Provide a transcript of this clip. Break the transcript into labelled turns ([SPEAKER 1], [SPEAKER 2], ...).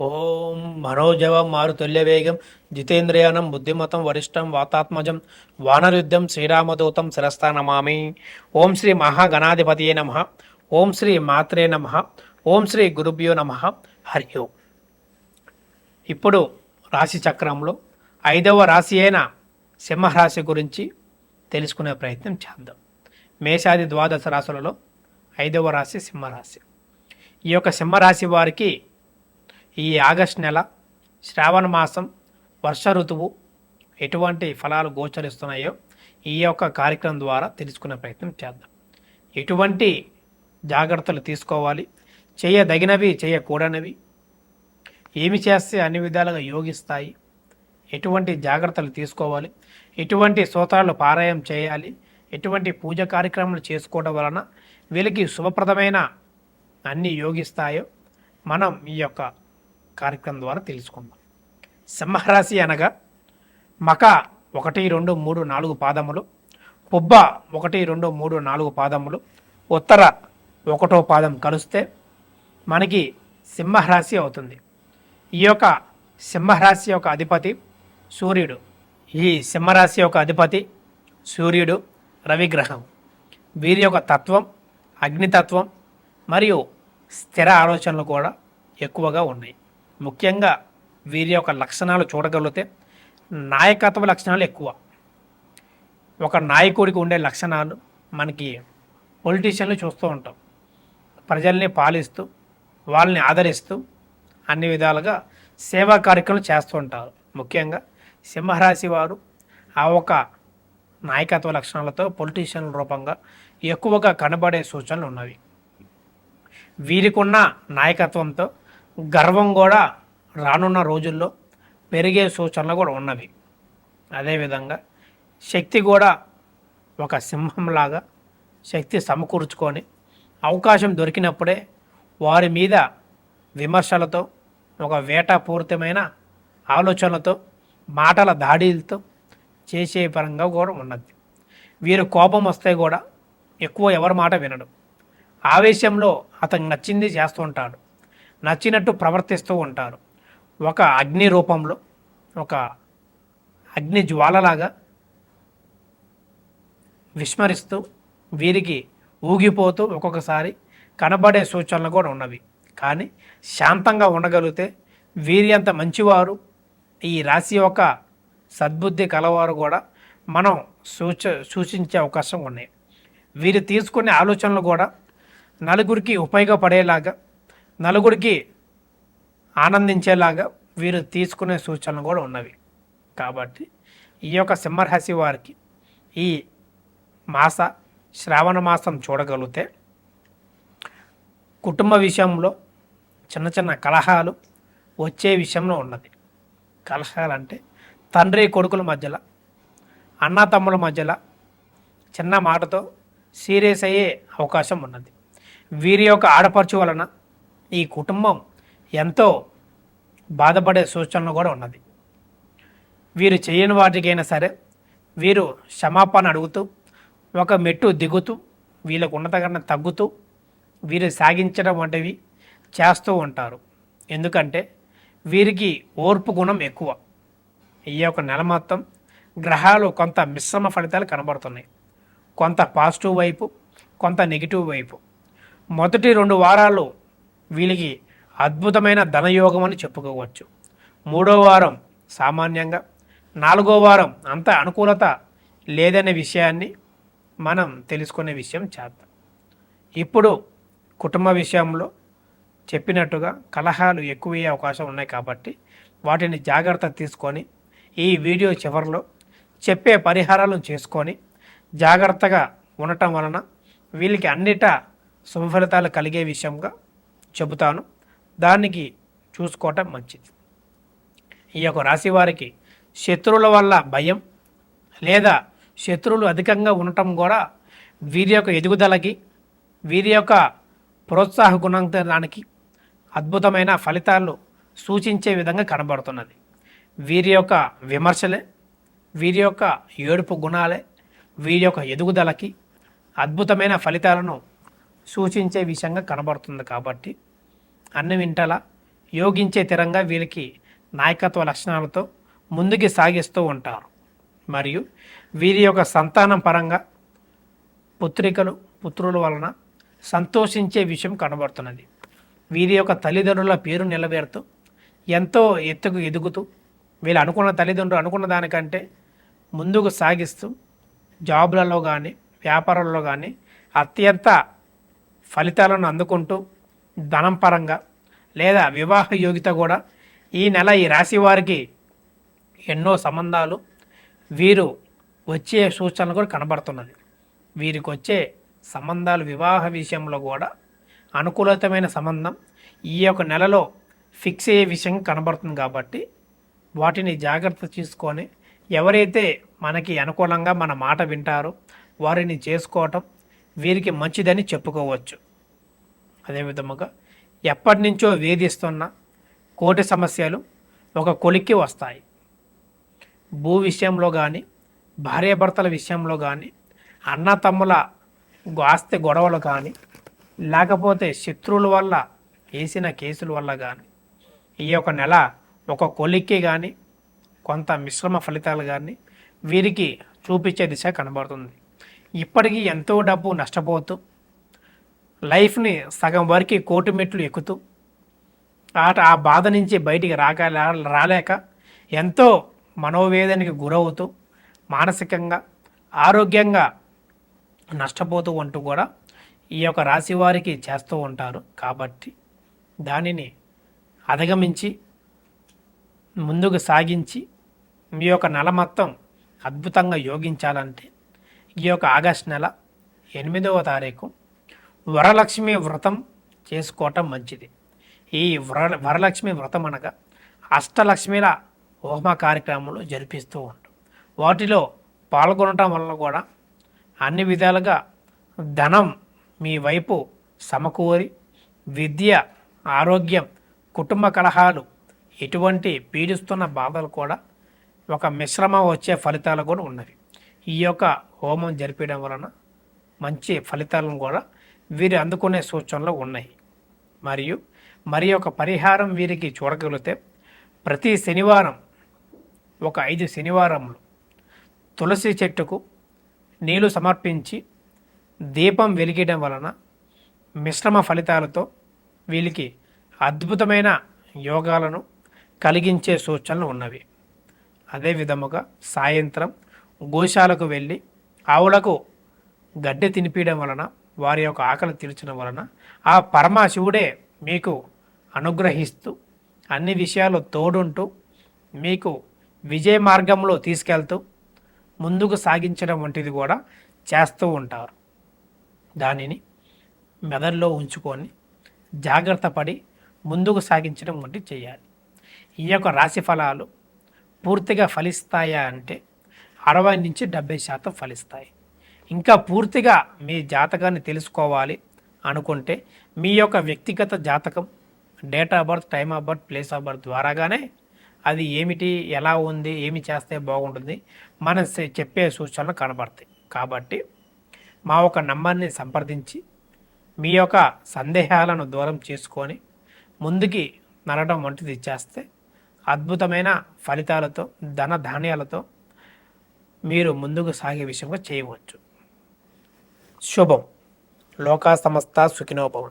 [SPEAKER 1] ఓం మనోజవం మారుతుల్యవేగం జితేంద్రియానం బుద్ధిమతం వరిష్టం వాతాత్మజం వానరుద్ధం శ్రీరామదూతం శిరస్థానమామి. ఓం శ్రీ మహాగణాధిపతియే నమ. ఓం శ్రీ మాత్రే నమ. ఓం శ్రీ గురుభ్యో నమ. హరి ఓం. ఇప్పుడు రాశి చక్రంలో ఐదవ రాశి అయిన సింహరాశి గురించి తెలుసుకునే ప్రయత్నం చేద్దాం. మేషాది ద్వాదశ రాశులలో ఐదవ రాశి సింహరాశి. ఈ యొక్క సింహరాశి వారికి ఈ ఆగస్ట్ నెల శ్రావణ మాసం వర్ష ఋతువు ఎటువంటి ఫలాలు గోచరిస్తున్నాయో ఈ యొక్క కార్యక్రమం ద్వారా తెలుసుకునే ప్రయత్నం చేద్దాం. ఎటువంటి జాగ్రత్తలు తీసుకోవాలి? చేయదగినవి చేయకూడనివి? ఏమి చేస్తే అన్ని విధాలుగా యోగిస్తాయి? ఎటువంటి జాగ్రత్తలు తీసుకోవాలి? ఎటువంటి స్తోత్రాలు పారాయం చేయాలి? ఎటువంటి పూజ కార్యక్రమాలు చేసుకోవడం వలన వీళ్ళకి శుభప్రదమైన అన్ని యోగిస్తాయో మనం ఈ యొక్క కార్యక్రమం ద్వారా తెలుసుకుందాం. సింహరాశి అనగా మక ఒకటి రెండు మూడు నాలుగు పాదములు పుబ్బ ఒకటి రెండు మూడు నాలుగు పాదములు ఉత్తర ఒకటో పాదం కలిస్తే మనకి సింహరాశి అవుతుంది. ఈ యొక్క సింహరాశి యొక్క అధిపతి సూర్యుడు. ఈ సింహరాశి యొక్క అధిపతి సూర్యుడు రవిగ్రహం. వీరి యొక్క తత్వం అగ్నితత్వం మరియు స్థిర ఆలోచనలు కూడా ఎక్కువగా ఉన్నాయి. ముఖ్యంగా వీరి యొక్క లక్షణాలు చూడగలిగితే నాయకత్వ లక్షణాలు ఎక్కువ. ఒక నాయకుడికి ఉండే లక్షణాలు మనకి పొలిటీషియన్లు చూస్తూ ఉంటాం. ప్రజల్ని పాలిస్తూ వాళ్ళని ఆదరిస్తూ అన్ని విధాలుగా సేవా కార్యక్రమాలు చేస్తూ ఉంటారు. ముఖ్యంగా సింహరాశి వారు ఆ ఒక నాయకత్వ లక్షణాలతో పొలిటీషియన్ల రూపంగా ఎక్కువగా కనబడే సూచనలు ఉన్నవి. వీరికున్న నాయకత్వంతో గర్వం కూడా రానున్న రోజుల్లో పెరిగే సూచనలు కూడా ఉన్నవి. అదేవిధంగా శక్తి కూడా ఒక సింహంలాగా శక్తి సమకూర్చుకొని అవకాశం దొరికినప్పుడే వారి మీద విమర్శలతో ఒక వేటాపూరితమైన ఆలోచనలతో మాటల దాడిలతో చేసే పరంగా కూడా ఉన్నది. వీరు కోపం వస్తే కూడా ఎక్కువ ఎవరి మాట వినడు. ఆవేశంలో అతనికి నచ్చింది చేస్తూ ఉంటాడు. నచ్చినట్టు ప్రవర్తిస్తూ ఉంటారు. ఒక అగ్ని రూపంలో ఒక అగ్ని జ్వాలలాగా విస్మరిస్తూ వీరికి ఊగిపోతూ ఒక్కొక్కసారి కనబడే సూచనలు కూడా ఉన్నవి. కానీ శాంతంగా ఉండగలిగితే వీరి అంత మంచివారు ఈ రాశి యొక్క సద్బుద్ధి కలవారు కూడా మనం సూచ సూచించే అవకాశం ఉన్నాయి. వీరు తీసుకునే ఆలోచనలు కూడా నలుగురికి ఉపయోగపడేలాగా నలుగురికి ఆనందించేలాగా వీరు తీసుకునే సూచనలు కూడా ఉన్నవి. కాబట్టి ఈ యొక్క సింహరాశి వారికి ఈ మాస శ్రావణ మాసం చూడగలిగితే కుటుంబ విషయంలో చిన్న చిన్న కలహాలు వచ్చే విషయంలో ఉన్నది. కలహాలు అంటే తండ్రి కొడుకుల మధ్యలో అన్న తమ్ముల మధ్యలో చిన్న మాటతో సీరియస్ అయ్యే అవకాశం ఉన్నది. వీరి యొక్క ఆడపడుచు వలన ఈ కుటుంబం ఎంతో బాధపడే సూచనలు కూడా ఉన్నది. వీరు చేయని వాటికైనా సరే వీరు క్షమాపణ అడుగుతూ ఒక మెట్టు దిగుతూ వీళ్ళకు ఉన్నతకన్నా తగ్గుతూ వీరు సాగించడం వంటివి చేస్తూ ఉంటారు. ఎందుకంటే వీరికి ఓర్పు గుణం ఎక్కువ. ఈ యొక్క నెల మొత్తం గ్రహాలు కొంత మిశ్రమ ఫలితాలు కనబడుతున్నాయి. కొంత పాజిటివ్ వైపు కొంత నెగిటివ్ వైపు. మొదటి రెండు వారాలు వీళ్ళకి అద్భుతమైన ధనయోగం అని చెప్పుకోవచ్చు. మూడో వారం సామాన్యంగా నాలుగో వారం అంత అనుకూలత లేదనే విషయాన్ని మనం తెలుసుకునే విషయం చేద్దాం. ఇప్పుడు కుటుంబ విషయంలో చెప్పినట్టుగా కలహాలు ఎక్కువయ్యే అవకాశం ఉన్నాయి కాబట్టి వాటిని జాగ్రత్త తీసుకొని ఈ వీడియో చివరిలో చెప్పే పరిహారాలను చేసుకొని జాగ్రత్తగా ఉండటం వలన వీళ్ళకి అన్నిటా శుభఫలితాలు కలిగే విషయంగా చెబుతాను. దానికి చూసుకోవటం మంచిది. ఈ యొక్క రాశి వారికి శత్రువుల వల్ల భయం లేదా శత్రువులు అధికంగా ఉండటం కూడా వీరి యొక్క ఎదుగుదలకి వీరి యొక్క ప్రోత్సాహ గుణానికి అద్భుతమైన ఫలితాలు సూచించే విధంగా కనబడుతున్నది. వీరి యొక్క విమర్శలే వీరి యొక్క ఏడుపు గుణాలే వీరి యొక్క ఎదుగుదలకి అద్భుతమైన ఫలితాలను సూచించే విషయంగా కనబడుతుంది కాబట్టి అన్ని వింటలా యోగించే తిరంగా వీరికి నాయకత్వ లక్షణాలతో ముందుకి సాగిస్తూ ఉంటారు. మరియు వీరి యొక్క సంతానం పరంగా పుత్రికలు పుత్రుల వలన సంతోషించే విషయం కనబడుతున్నది. వీరి యొక్క తల్లిదండ్రుల పేరు నిలబెడుతూ ఎంతో ఎత్తుకు ఎదుగుతూ వీళ్ళు అనుకున్న తల్లిదండ్రులు అనుకున్న దానికంటే ముందుకు సాగిస్తూ జాబులలో కానీ వ్యాపారంలో కానీ అత్యంత ఫలితాలను అందుకుంటూ ధనం పరంగా లేదా వివాహ యోగ్యత కూడా ఈ నెల ఈ రాశి వారికి ఎన్నో సంబంధాలు. వీరు వచ్చే సూచనలు కూడా కనబడుతున్నది. వీరికి వచ్చే సంబంధాలు వివాహ విషయంలో కూడా అనుకూలతమైన సంబంధం ఈ యొక్క నెలలో ఫిక్స్ అయ్యే విషయం కనబడుతుంది కాబట్టి వాటిని జాగ్రత్త తీసుకొని ఎవరైతే మనకి అనుకూలంగా మన మాట వింటారో వారిని చేసుకోవటం వీరికి మంచిదని చెప్పుకోవచ్చు. అదేవిధముగా ఎప్పటి నుంచో వేధిస్తున్న కోటి సమస్యలు ఒక కొలిక్కి వస్తాయి. భూ విషయంలో కానీ భార్యాభర్తల విషయంలో కానీ అన్నతమ్ముల ఆస్తి గొడవలు కానీ లేకపోతే శత్రువుల వల్ల వేసిన కేసుల వల్ల కానీ ఈ యొక్క నెల ఒక కొలిక్కి కానీ కొంత మిశ్రమ ఫలితాలు కానీ వీరికి చూపించే దిశ కనబడుతుంది. ఇప్పటికీ ఎంతో డబ్బు నష్టపోతూ లైఫ్ని సగం వరకు కోటి మెట్లు ఎక్కుతూ ఆట ఆ బాధ నుంచి బయటికి రాక రాలేక ఎంతో మనోవేదనకి గురవుతూ మానసికంగా ఆరోగ్యంగా నష్టపోతూ ఉంటూ కూడా ఈ యొక్క రాశి వారికి చేస్తూ ఉంటారు. కాబట్టి దానిని అధిగమించి ముందుకు సాగించి మీ యొక్క నెల మొత్తం అద్భుతంగా యోగించాలంటే ఈ యొక్క ఆగస్ట్ నెల ఎనిమిదవ తారీఖు వరలక్ష్మి వ్రతం చేసుకోవటం మంచిది. ఈ వర వరలక్ష్మి వ్రతం అనగా అష్టలక్ష్మిల హోమ కార్యక్రమాలు జరిపిస్తూ ఉంటాం. వాటిలో పాల్గొనటం వల్ల కూడా అన్ని విధాలుగా ధనం మీ వైపు సమకూరి విద్య ఆరోగ్యం కుటుంబ కలహాలు ఎటువంటి పీడిస్తున్న బాధలు కూడా ఒక మిశ్రమ వచ్చే ఫలితాలు కూడా ఉన్నవి. ఈ యొక్క హోమం జరిపించడం వలన మంచి ఫలితాలను కూడా వీరు అందుకునే సూచనలు ఉన్నాయి. మరియు మరి ఒక పరిహారం వీరికి చూడగలిగితే ప్రతి శనివారం ఒక ఐదు శనివారములు తులసి చెట్టుకు నీళ్ళు సమర్పించి దీపం వెలిగడం వలన మిశ్రమ ఫలితాలతో వీళ్ళకి అద్భుతమైన యోగాలను కలిగించే సూచనలు ఉన్నవి. అదే విధముగా సాయంత్రం గోశాలకు వెళ్ళి ఆవులకు గడ్డి తినిపించడం వలన వారి యొక్క ఆకలి తీర్చడం వలన ఆ పరమశివుడే మీకు అనుగ్రహిస్తూ అన్ని విషయాలు తోడుంటూ మీకు విజయ మార్గంలో తీసుకెళ్తూ ముందుకు సాగించడం వంటిది కూడా చేస్తూ ఉంటారు. దానిని మెదడులో ఉంచుకొని జాగ్రత్త పడి ముందుకు సాగించడం వంటి చేయాలి. ఈ యొక్క రాశి ఫలాలు పూర్తిగా ఫలిస్తాయా అంటే అరవై నుంచి డెబ్బై శాతం ఫలిస్తాయి. ఇంకా పూర్తిగా మీ జాతకాన్ని తెలుసుకోవాలి అనుకుంటే మీ యొక్క వ్యక్తిగత జాతకం date of birth time of birth place of birth ద్వారాగానే అది ఏమిటి ఎలా ఉంది ఏమి చేస్తే బాగుంటుంది మనం చెప్పే సూచనలు కనబడతాయి. కాబట్టి మా ఒక నంబర్ని సంప్రదించి మీ యొక్క సందేహాలను దూరం చేసుకొని ముందుకి నడటం వంటిది చేస్తే అద్భుతమైన ఫలితాలతో ధన ధాన్యాలతో మీరు ముందుకు సాగే విషయంగా చేయవచ్చు. శుభం. లోకా సమస్త సుఖినోభవం